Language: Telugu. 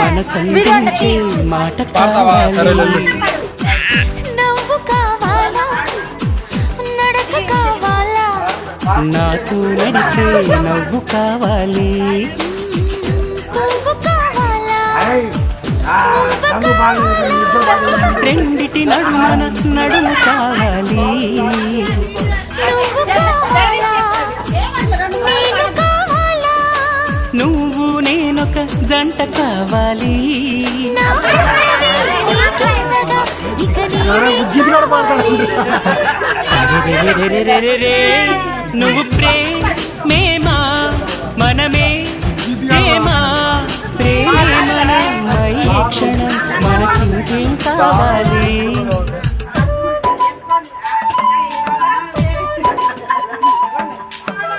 మనసందించే మాట కావాలి. నవ్వు కావాలా? నడక కావాలా? నాతో నడిచే నవ్వు కావాలా. రెండిటి నడుమన నడుము కావాలి. నేనొక జంట కావాలి. నువ్వు ప్రేమేమా? మనమే ప్రేమ? ప్రేమన క్షణం మనకింకేం కావాలి?